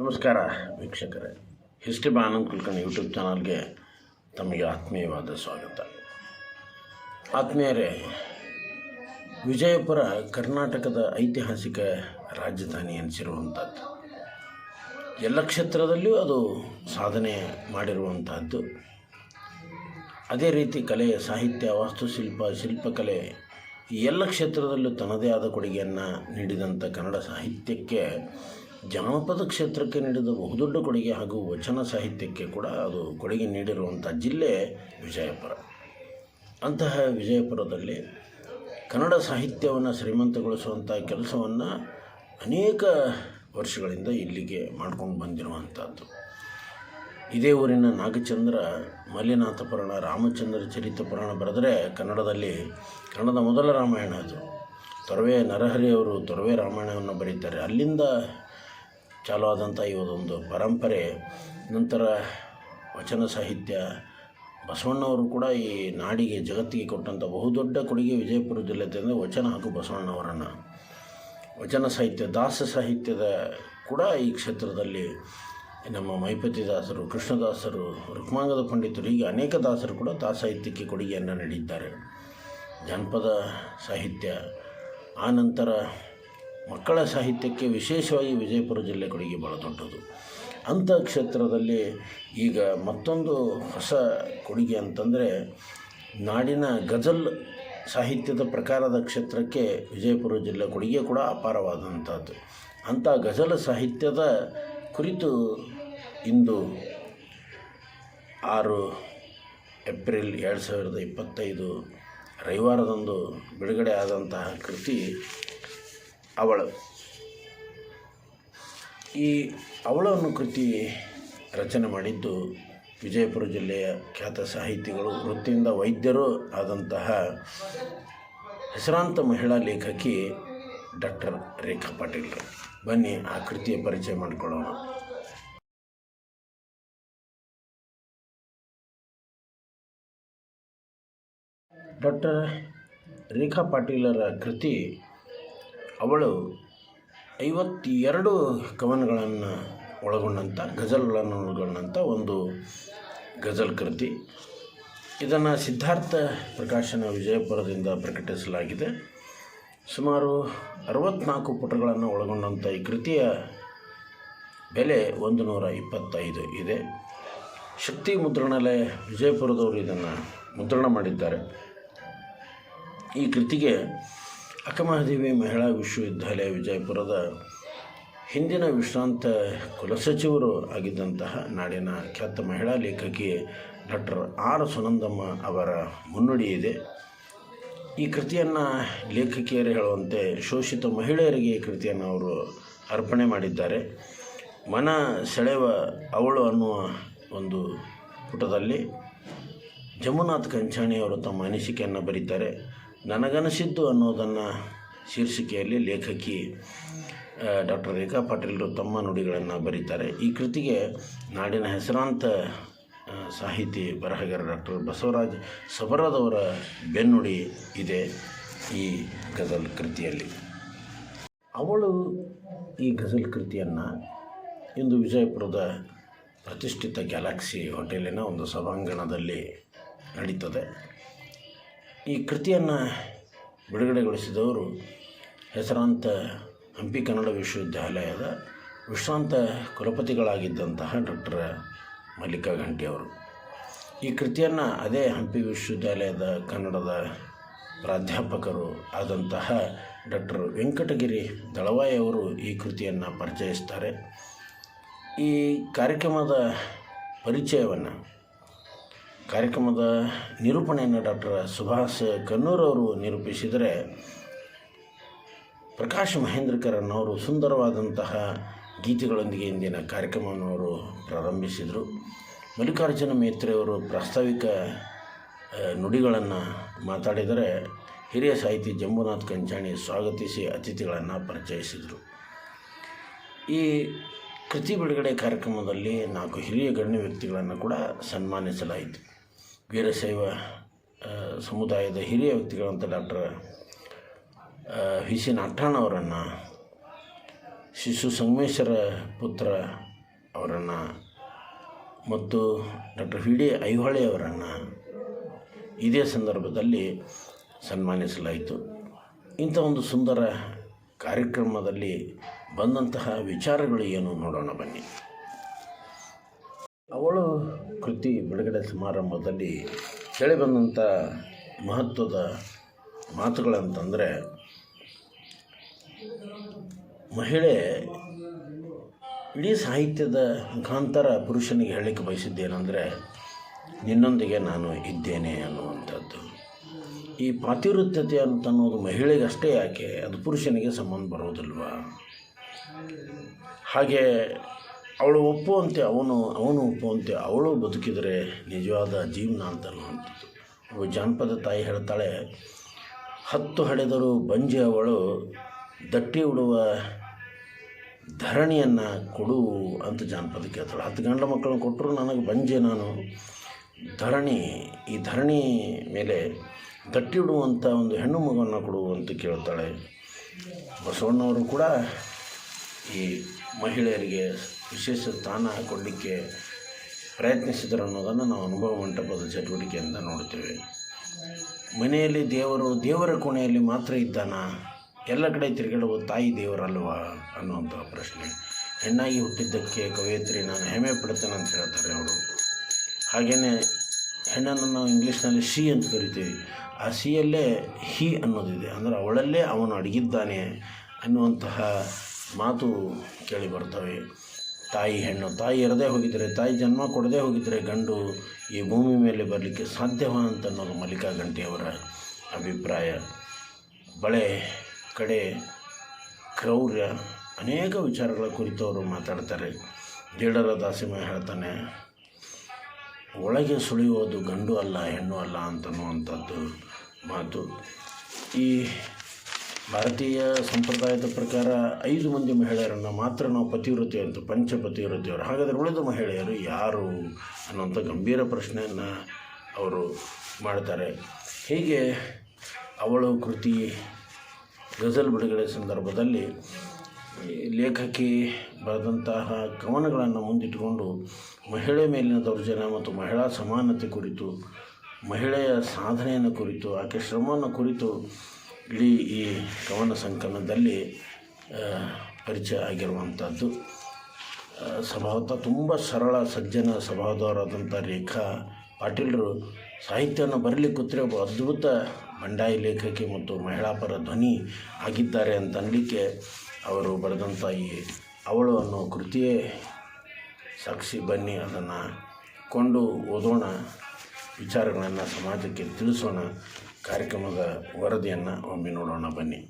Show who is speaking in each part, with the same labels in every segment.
Speaker 1: ನಮಸ್ಕಾರ ವೀಕ್ಷಕರೇ. History ಬಾನಂದ್ Kulkarni YouTube ಚಾನಲ್ಗೆ ತಮಗೆ ಆತ್ಮೀಯವಾದ ಸ್ವಾಗತ. ಆತ್ಮೀಯರೇ, ವಿಜಯಪುರ ಕರ್ನಾಟಕದ ಐತಿಹಾಸಿಕ ರಾಜಧಾನಿ ಎನಿಸಿರುವಂಥದ್ದು. ಎಲ್ಲ ಕ್ಷೇತ್ರದಲ್ಲಿಯೂ ಅದು ಸಾಧನೆ ಮಾಡಿರುವಂತಹದ್ದು ಅದೇ ರೀತಿ ಕಲೆ, ಸಾಹಿತ್ಯ, ವಾಸ್ತುಶಿಲ್ಪ, ಶಿಲ್ಪಕಲೆ ಎಲ್ಲ ಕ್ಷೇತ್ರದಲ್ಲೂ ತನ್ನದೇ ಆದ ಕೊಡುಗೆಯನ್ನು ನೀಡಿದಂಥ ಕನ್ನಡ ಸಾಹಿತ್ಯಕ್ಕೆ ಜಾನಪದ ಕ್ಷೇತ್ರಕ್ಕೆ ನೀಡಿದ ಬಹುದೊಡ್ಡ ಕೊಡುಗೆ ಹಾಗೂ ವಚನ ಸಾಹಿತ್ಯಕ್ಕೆ ಕೂಡ ಅದು ಕೊಡುಗೆ ನೀಡಿರುವಂಥ ಜಿಲ್ಲೆ ವಿಜಯಪುರ. ಅಂತಹ ವಿಜಯಪುರದಲ್ಲಿ ಕನ್ನಡ ಸಾಹಿತ್ಯವನ್ನು ಶ್ರೀಮಂತಗೊಳಿಸುವಂಥ ಕೆಲಸವನ್ನು ಅನೇಕ ವರ್ಷಗಳಿಂದ ಇಲ್ಲಿಗೆ ಮಾಡ್ಕೊಂಡು ಬಂದಿರುವಂಥದ್ದು. ಇದೇ ಊರಿನ ನಾಗಚಂದ್ರ, ಮಲ್ಲಿನಾಥ ಪುರಾಣ, ರಾಮಚಂದ್ರ ಚರಿತ ಪುರಾಣ ಬರೆದರೆ ಕನ್ನಡದಲ್ಲಿ ಕನ್ನಡದ ಮೊದಲ ರಾಮಾಯಣ ಅದು. ತೊರವೆ ನರಹರಿ ಅವರು ತೊರವೆ ರಾಮಾಯಣವನ್ನು ಬರೀತಾರೆ. ಅಲ್ಲಿಂದ ಚಾಲು ಆದಂಥ ಒಂದು ಪರಂಪರೆ, ನಂತರ ವಚನ ಸಾಹಿತ್ಯ, ಬಸವಣ್ಣವರು ಕೂಡ ಈ ನಾಡಿಗೆ ಜಗತ್ತಿಗೆ ಕೊಟ್ಟಂಥ ಬಹುದೊಡ್ಡ ಕೊಡುಗೆ ವಿಜಯಪುರ ಜಿಲ್ಲೆ ಅಂದರೆ ವಚನ ಹಾಗೂ ಬಸವಣ್ಣವರನ್ನು. ವಚನ ಸಾಹಿತ್ಯ, ದಾಸ ಸಾಹಿತ್ಯದ ಕೂಡ ಈ ಕ್ಷೇತ್ರದಲ್ಲಿ ನಮ್ಮ ಮೈಪತಿ ದಾಸರು, ಕೃಷ್ಣದಾಸರು, ರುಕ್ಮಾಂಗದ ಪಂಡಿತರು, ಹೀಗೆ ಅನೇಕ ದಾಸರು ಕೂಡ ದಾಸ ಸಾಹಿತ್ಯಕ್ಕೆ ಕೊಡುಗೆಯನ್ನು ನೀಡಿದ್ದಾರೆ. ಜಾನಪದ ಸಾಹಿತ್ಯ ಆನಂತರ ನಂತರ ಮಕ್ಕಳ ಸಾಹಿತ್ಯಕ್ಕೆ ವಿಶೇಷವಾಗಿ ವಿಜಯಪುರ ಜಿಲ್ಲೆ ಕೊಡುಗೆ ಭಾಳ ದೊಡ್ಡದು. ಅಂಥ ಕ್ಷೇತ್ರದಲ್ಲಿ ಈಗ ಮತ್ತೊಂದು ಹೊಸ ಕೊಡುಗೆ ಅಂತಂದರೆ ನಾಡಿನ ಗಜಲ್ ಸಾಹಿತ್ಯದ ಪ್ರಕಾರದ ಕ್ಷೇತ್ರಕ್ಕೆ ವಿಜಯಪುರ ಜಿಲ್ಲೆ ಕೊಡುಗೆ ಕೂಡ ಅಪಾರವಾದಂಥದ್ದು. ಅಂಥ ಗಜಲ್ ಸಾಹಿತ್ಯದ ಕುರಿತು ಇಂದು ಆರು ಏಪ್ರಿಲ್ ಎರಡು ಸಾವಿರದ ಇಪ್ಪತ್ತೈದು ರವಿವಾರದಂದು ಬಿಡುಗಡೆ ಆದಂತಹ ಕೃತಿ ಅವಳು. ಈ ಅವಳನ್ನು ಕೃತಿ ರಚನೆ ಮಾಡಿದ್ದು ವಿಜಯಪುರ ಜಿಲ್ಲೆಯ ಖ್ಯಾತ ಸಾಹಿತಿಗಳು, ವೃತ್ತಿಯಿಂದ ವೈದ್ಯರು ಆದಂತಹ ಹೆಸರಾಂತ ಮಹಿಳಾ ಲೇಖಕಿ ಡಾಕ್ಟರ್ ರೇಖಾ ಪಾಟೀಲ್ರು ಬನ್ನಿ, ಆ ಕೃತಿಯ ಪರಿಚಯ ಮಾಡಿಕೊಳ್ಳೋಣ. ಡಾಕ್ಟರ್ ರೇಖಾ ಪಾಟೀಲರ ಕೃತಿ ಅವಳು ಐವತ್ತೆರಡು ಕವನಗಳನ್ನು ಒಳಗೊಂಡಂಥ ಗಜಲ್ಗಳನ್ನು ಒಳಗೊಂಡಂಥ ಒಂದು ಗಜಲ್ ಕೃತಿ. ಇದನ್ನು ಸಿದ್ಧಾರ್ಥ ಪ್ರಕಾಶನ ವಿಜಯಪುರದಿಂದ ಪ್ರಕಟಿಸಲಾಗಿದೆ. ಸುಮಾರು ಅರವತ್ನಾಲ್ಕು ಪುಟಗಳನ್ನು ಒಳಗೊಂಡಂಥ ಈ ಕೃತಿಯ ಬೆಲೆ ಒಂದು ನೂರ ಇಪ್ಪತ್ತೈದು ಇದೆ. ಶಕ್ತಿ ಮುದ್ರಣಾಲಯ ವಿಜಯಪುರದವರು ಇದನ್ನು ಮುದ್ರಣ ಮಾಡಿದ್ದಾರೆ. ಈ ಕೃತಿಗೆ ಅಕ್ಕಮಹಾದೇವಿ ಮಹಿಳಾ ವಿಶ್ವವಿದ್ಯಾಲಯ ವಿಜಯಪುರದ ಹಿಂದಿನ ವಿಶ್ರಾಂತ ಕುಲಸಚಿವರು ಆಗಿದ್ದಂತಹ ನಾಡಿನ ಖ್ಯಾತ ಮಹಿಳಾ ಲೇಖಕಿ ಡಾಕ್ಟರ್ ಆರ್ ಸುನಂದಮ್ಮ ಅವರ ಮುನ್ನುಡಿ ಇದೆ. ಈ ಕೃತಿಯನ್ನು ಲೇಖಕಿಯರು ಹೇಳುವಂತೆ ಶೋಷಿತ ಮಹಿಳೆಯರಿಗೆ ಈ ಕೃತಿಯನ್ನು ಅವರು ಅರ್ಪಣೆ ಮಾಡಿದ್ದಾರೆ. ಮನ ಸೆಳೆವ ಅವಳು ಅನ್ನುವ ಒಂದು ಪುಟದಲ್ಲಿ ಜಮುನಾಥ್ ಕಂಚಾಣಿ ಅವರು ತಮ್ಮ ಅನಿಸಿಕೆಯನ್ನು ಬರೀತಾರೆ. ನನಗನಿಸಿದ್ದು ಅನ್ನೋದನ್ನು ಶೀರ್ಷಿಕೆಯಲ್ಲಿ ಲೇಖಕಿ ಡಾಕ್ಟರ್ ರೇಖಾ ಪಾಟೀಲರು ತಮ್ಮ ನುಡಿಗಳನ್ನು ಬರೀತಾರೆ. ಈ ಕೃತಿಗೆ ನಾಡಿನ ಹೆಸರಾಂತ ಸಾಹಿತಿ ಬರಹಗಾರ ಡಾಕ್ಟರ್ ಬಸವರಾಜ್ ಸಬರದವರ ಬೆನ್ನುಡಿ ಇದೆ ಈ ಗಜಲ್ ಕೃತಿಯಲ್ಲಿ. ಅವಳು ಈ ಗಜಲ್ ಕೃತಿಯನ್ನು ಇಂದು ವಿಜಯಪುರದ ಪ್ರತಿಷ್ಠಿತ ಗ್ಯಾಲಕ್ಸಿ ಹೋಟೆಲಿನ ಒಂದು ಸಭಾಂಗಣದಲ್ಲಿ ನಡೀತದೆ. ಈ ಕೃತಿಯನ್ನು ಬಿಡುಗಡೆಗೊಳಿಸಿದವರು ಹೆಸರಾಂತ ಹಂಪಿ ಕನ್ನಡ ವಿಶ್ವವಿದ್ಯಾಲಯದ ವಿಶ್ರಾಂತ ಕುಲಪತಿಗಳಾಗಿದ್ದಂತಹ ಡಾಕ್ಟರ್ ಮಲ್ಲಿಕಾ ಘಂಟಿಯವರು ಈ ಕೃತಿಯನ್ನು ಅದೇ ಹಂಪಿ ವಿಶ್ವವಿದ್ಯಾಲಯದ ಕನ್ನಡದ ಪ್ರಾಧ್ಯಾಪಕರು ಆದಂತಹ ಡಾಕ್ಟರ್ ವೆಂಕಟಗಿರಿ ದಳವಾಯಿಯವರು ಈ ಕೃತಿಯನ್ನು ಪರಿಚಯಿಸ್ತಾರೆ. ಈ ಕಾರ್ಯಕ್ರಮದ ಪರಿಚಯವನ್ನು ಕಾರ್ಯಕ್ರಮದ ನಿರೂಪಣೆಯನ್ನು ಡಾಕ್ಟರ್ ಸುಭಾಷ್ ಕನ್ನೂರವರು ನಿರೂಪಿಸಿದರೆ ಪ್ರಕಾಶ್ ಮಹೇಂದ್ರಕರನ್ ಅವರು ಸುಂದರವಾದಂತಹ ಗೀತೆಗಳೊಂದಿಗೆ ಇಂದಿನ ಕಾರ್ಯಕ್ರಮವನ್ನು ಅವರು ಪ್ರಾರಂಭಿಸಿದರು. ಮಲ್ಲಿಕಾರ್ಜುನ ಮೇತ್ರೆಯವರು ಪ್ರಾಸ್ತಾವಿಕ ನುಡಿಗಳನ್ನು ಮಾತಾಡಿದರೆ ಹಿರಿಯ ಸಾಹಿತಿ ಜಂಬುನಾಥ್ ಕಂಚಾಣಿ ಸ್ವಾಗತಿಸಿ ಅತಿಥಿಗಳನ್ನು ಪರಿಚಯಿಸಿದರು. ಈ ಕೃತಿ ಬಿಡುಗಡೆ ಕಾರ್ಯಕ್ರಮದಲ್ಲಿ ನಾಲ್ಕು ಹಿರಿಯ ಗಣ್ಯ ವ್ಯಕ್ತಿಗಳನ್ನು ಕೂಡ ಸನ್ಮಾನಿಸಲಾಯಿತು. ವೀರಶೈವ ಸಮುದಾಯದ ಹಿರಿಯ ವ್ಯಕ್ತಿಗಳಂತ ಡಾಕ್ಟರ್ ವಿ ಸಿ ಅವರನ್ನು, ಶಿಶು ಸಂಗಮೇಶ್ವರ ಪುತ್ರ ಅವರನ್ನು ಮತ್ತು ಡಾಕ್ಟರ್ ವಿ ಡಿ ಐಹೊಳೆ ಅವರನ್ನು ಇದೇ ಸಂದರ್ಭದಲ್ಲಿ ಸನ್ಮಾನಿಸಲಾಯಿತು. ಇಂಥ ಒಂದು ಸುಂದರ ಕಾರ್ಯಕ್ರಮದಲ್ಲಿ ಬಂದಂತಹ ವಿಚಾರಗಳು ಏನು ನೋಡೋಣ ಬನ್ನಿ. ಅವಳು ಕೃತಿ ಬಿಡುಗಡೆ ಸಮಾರಂಭದಲ್ಲಿ ಕೇಳಿಬಂದಂಥ ಮಹತ್ವದ ಮಾತುಗಳಂತಂದರೆ, ಮಹಿಳೆ ಇಡೀ ಸಾಹಿತ್ಯದ ಮುಖಾಂತರ ಪುರುಷನಿಗೆ ಹೇಳಲಿಕ್ಕೆ ಬಯಸಿದ್ದೇನೆಂದರೆ, ನಿನ್ನೊಂದಿಗೆ ನಾನು ಇದ್ದೇನೆ ಅನ್ನುವಂಥದ್ದು. ಈ ಪಾತಿವೃತ್ತತೆ ಅಂತ ಅನ್ನೋದು ಮಹಿಳೆಗಷ್ಟೇ ಯಾಕೆ? ಅದು ಪುರುಷನಿಗೆ ಸಂಬಂಧ ಬರೋದಿಲ್ವಾ ಹಾಗೆ ಅವಳು ಒಪ್ಪುವಂತೆ ಅವನು ಅವನು ಒಪ್ಪುವಂತೆ ಅವಳು ಬದುಕಿದರೆ ನಿಜವಾದ ಜೀವನ ಅಂತ ಅನ್ನುವಂಥದ್ದು ಜಾನಪದ ತಾಯಿ ಹೇಳ್ತಾಳೆ, ಹತ್ತು ಹಡೆದರು ಬಂಜೆ ಅವಳು ದಟ್ಟಿ ಉಡುವ ಧರಣಿಯನ್ನು ಕೊಡು ಅಂತ ಜಾನಪದ ಕೇಳ್ತಾಳೆ. ಹತ್ತು ಗಂಡ ಮಕ್ಕಳನ್ನು ಕೊಟ್ಟರು ನನಗೆ ಬಂಜೆ ನಾನು. ಧರಣಿ, ಈ ಧರಣಿ ಮೇಲೆ ದಟ್ಟಿ ಉಡುವಂಥ ಒಂದು ಹೆಣ್ಣು ಮಗುವನ್ನು ಕೊಡು ಅಂತ ಕೇಳ್ತಾಳೆ. ಬಸವಣ್ಣವರು ಕೂಡ ಈ ಮಹಿಳೆಯರಿಗೆ ವಿಶೇಷ ಸ್ಥಾನ ಕೊಡಲಿಕ್ಕೆ ಪ್ರಯತ್ನಿಸಿದರು ಅನ್ನೋದನ್ನು ನಾವು ಅನುಭವ ಮಂಟಪದ ಚಟುವಟಿಕೆಯಿಂದ ನೋಡ್ತೇವೆ ಮನೆಯಲ್ಲಿ ದೇವರು, ದೇವರ ಕೋಣೆಯಲ್ಲಿ ಮಾತ್ರ ಇದ್ದಾನ? ಎಲ್ಲ ಕಡೆ ತಿರುಗಾಡುವ ತಾಯಿ ದೇವರಲ್ವಾ? ಅನ್ನುವಂಥ ಪ್ರಶ್ನೆ. ಹೆಣ್ಣಾಗಿ ಹುಟ್ಟಿದ್ದಕ್ಕೆ ಕವಯತ್ರಿ, ನಾನು ಹೆಮ್ಮೆ ಪಡ್ತೇನೆ ಅಂತ ಹೇಳ್ತಾರೆ ಅವರು. ಹಾಗೆಯೇ ಹೆಣ್ಣನ್ನು ನಾವು ಇಂಗ್ಲೀಷ್ನಲ್ಲಿ ಶಿ ಅಂತ ಕರಿತೀವಿ. ಆ ಸಿಯಲ್ಲೇ ಹಿ ಅನ್ನೋದಿದೆ. ಅಂದರೆ ಅವಳಲ್ಲೇ ಅವನು ಅಡಗಿದ್ದಾನೆ ಅನ್ನುವಂತಹ ಮಾತು ಕೇಳಿ ಬರ್ತವೆ. ತಾಯಿ ಹೆಣ್ಣು, ತಾಯಿ ಇರದೇ ಹೋಗಿದ್ದರೆ ತಾಯಿ ಜನ್ಮ ಕೊಡದೇ ಹೋಗಿದ್ದರೆ ಗಂಡು ಈ ಭೂಮಿ ಮೇಲೆ ಬರಲಿಕ್ಕೆ ಸಾಧ್ಯವಾ ಅಂತ ಅನ್ನೋದು ಮಲ್ಲಿಕಾ ಗಂಟೆಯವರ ಅಭಿಪ್ರಾಯ. ಬಳೆ, ಕಡೆ, ಕ್ರೌರ್ಯ, ಅನೇಕ ವಿಚಾರಗಳ ಕುರಿತು ಅವರು ಮಾತಾಡ್ತಾರೆ. ಜೇಡರ ದಾಸಿಮ ಹೇಳ್ತಾನೆ, ಒಳಗೆ ಸುಳಿಯೋದು ಗಂಡು ಅಲ್ಲ, ಹೆಣ್ಣು ಅಲ್ಲ ಅಂತನ್ನುವಂಥದ್ದು ಮಾತು. ಈ ಭಾರತೀಯ ಸಂಪ್ರದಾಯದ ಪ್ರಕಾರ ಐದು ಮಂದಿ ಮಹಿಳೆಯರನ್ನು ಮಾತ್ರ ನಾವು ಪತಿವ್ರತೆ ಅಂತ ಪಂಚ ಪತಿವ್ರತೆಯವರು ಹಾಗಾದರೆ ಉಳಿದ ಮಹಿಳೆಯರು ಯಾರು ಅನ್ನುವಂಥ ಗಂಭೀರ ಪ್ರಶ್ನೆಯನ್ನು ಅವರು ಮಾಡ್ತಾರೆ. ಹೀಗೆ ಅವಳು ಕೃತಿ ಗಜಲ್ ಬಿಡುಗಡೆ ಸಂದರ್ಭದಲ್ಲಿ ಲೇಖಕಿ ಬರೆದಂತಹ ಕವನಗಳನ್ನು ಮುಂದಿಟ್ಟುಕೊಂಡು ಮಹಿಳೆ ಮೇಲಿನ ದೌರ್ಜನ್ಯ ಮತ್ತು ಮಹಿಳಾ ಸಮಾನತೆ ಕುರಿತು, ಮಹಿಳೆಯ ಸಾಧನೆಯನ್ನು ಕುರಿತು, ಆಕೆ ಶ್ರಮವನ್ನು ಕುರಿತು ಇಡೀ ಈ ಕವನ ಸಂಕಲನದಲ್ಲಿ ಪರಿಚಯ ಆಗಿರುವಂಥದ್ದು. ಸ್ವಭಾವತ ತುಂಬ ಸರಳ ಸಜ್ಜನ ಸ್ವಭಾವದವರಾದಂಥ ರೇಖಾ ಪಾಟೀಲರು ಸಾಹಿತ್ಯವನ್ನು ಬರಲಿಕ್ಕೆ ಕೂತ್ರೆ ಒಬ್ಬ ಅದ್ಭುತ ಬಂಡಾಯಿ ಲೇಖಕಿ ಮತ್ತು ಮಹಿಳಾ ಪರ ಧ್ವನಿ ಆಗಿದ್ದಾರೆ ಅಂತ ಅನ್ನಲಿಕ್ಕೆ ಅವರು ಬರೆದಂಥ ಈ ಅವಳು ಅನ್ನೋ ಕೃತಿಯೇ ಸಾಕ್ಷಿ ಬನ್ನಿ, ಅದನ್ನು ಕೊಂಡು ಓದೋಣ, ವಿಚಾರಗಳನ್ನು ಸಮಾಜಕ್ಕೆ ತಿಳಿಸೋಣ. ಕಾರ್ಯಕ್ರಮದ ವರದಿಯನ್ನು ಒಮ್ಮೆ ನೋಡೋಣ ಬನ್ನಿ.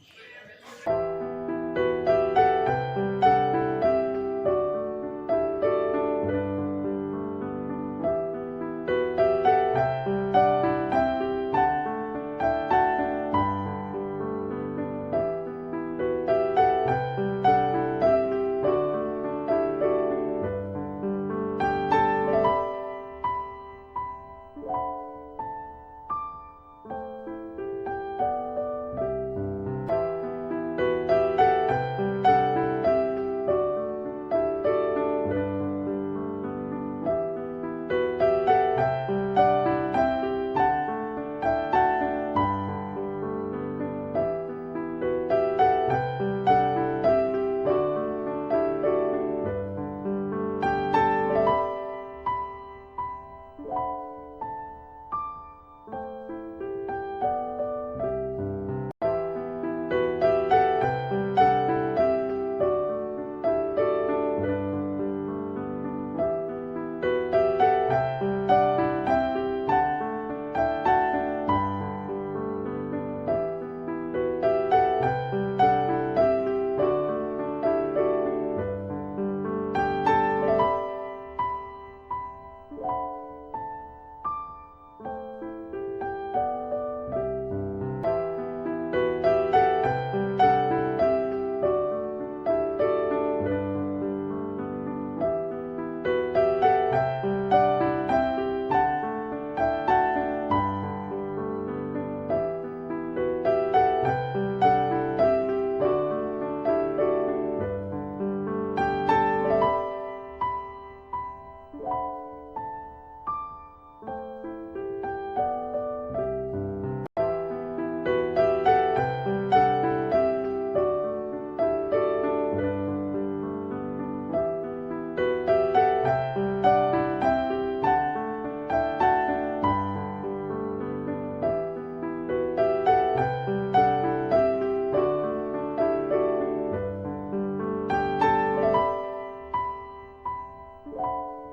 Speaker 1: Thank you.